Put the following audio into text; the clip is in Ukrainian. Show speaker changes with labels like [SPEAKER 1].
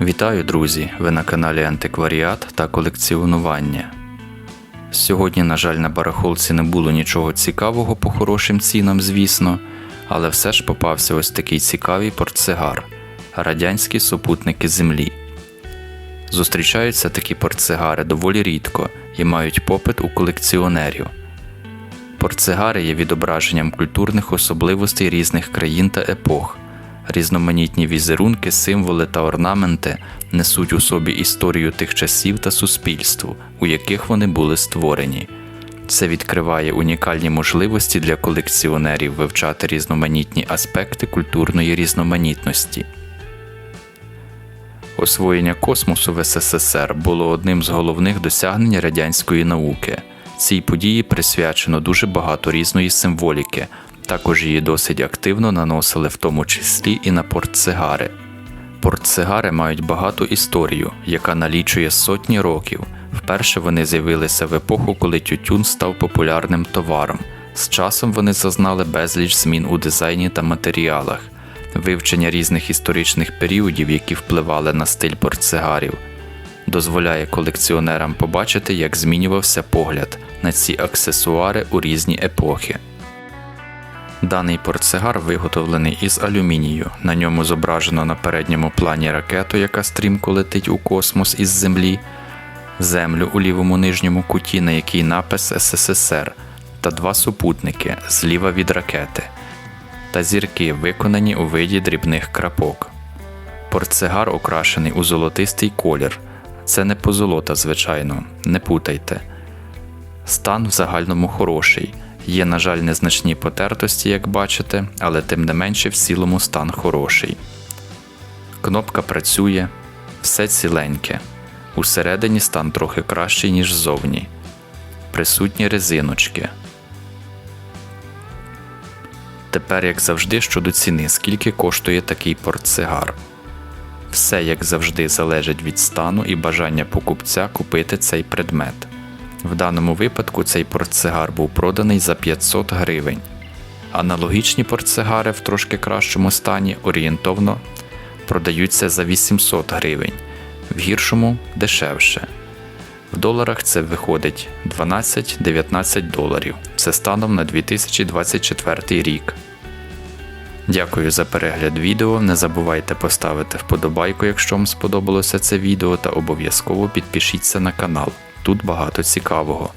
[SPEAKER 1] Вітаю, друзі! Ви на каналі Антикваріат та колекціонування. Сьогодні, на жаль, на барахолці не було нічого цікавого по хорошим цінам, звісно, але все ж попався ось такий цікавий портсигар радянські супутники Землі. Зустрічаються такі портсигари доволі рідко і мають попит у колекціонерів. Портсигари є відображенням культурних особливостей різних країн та епох. Різноманітні візерунки, символи та орнаменти несуть у собі історію тих часів та суспільств, у яких вони були створені. Це відкриває унікальні можливості для колекціонерів вивчати різноманітні аспекти культурної різноманітності. Освоєння космосу в СССР було одним з головних досягнень радянської науки. Цій події присвячено дуже багато різної символіки, також її досить активно наносили в тому числі і на портсигари. Портсигари мають багату історію, яка налічує сотні років. Вперше вони з'явилися в епоху, коли тютюн став популярним товаром. З часом вони зазнали безліч змін у дизайні та матеріалах, вивчення різних історичних періодів, які впливали на стиль портсигарів, дозволяє колекціонерам побачити, як змінювався погляд на ці аксесуари у різні епохи. Даний портсигар виготовлений із алюмінію. На ньому зображено на передньому плані ракету, яка стрімко летить у космос із Землі, землю у лівому нижньому куті, на якій напис СССР, та два супутники зліва від ракети, та зірки, виконані у виді дрібних крапок. Портсигар окрашений у золотистий колір. Це не позолота, звичайно, не путайте. Стан в загальному хороший. Є, на жаль, незначні потертості, як бачите, але тим не менше в цілому стан хороший. Кнопка працює, все ціленьке. Усередині стан трохи кращий, ніж ззовні. Присутні резиночки. Тепер, як завжди, щодо ціни, скільки коштує такий портсигар. Все, як завжди, залежить від стану і бажання покупця купити цей предмет. В даному випадку цей портсигар був проданий за 500 гривень. Аналогічні портсигари в трошки кращому стані орієнтовно продаються за 800 гривень, в гіршому дешевше. В доларах це виходить 12-19 доларів. Це станом на 2024 рік. Дякую за перегляд відео. Не забувайте поставити вподобайку, якщо вам сподобалося це відео, та обов'язково підпишіться на канал. Тут багато цікавого.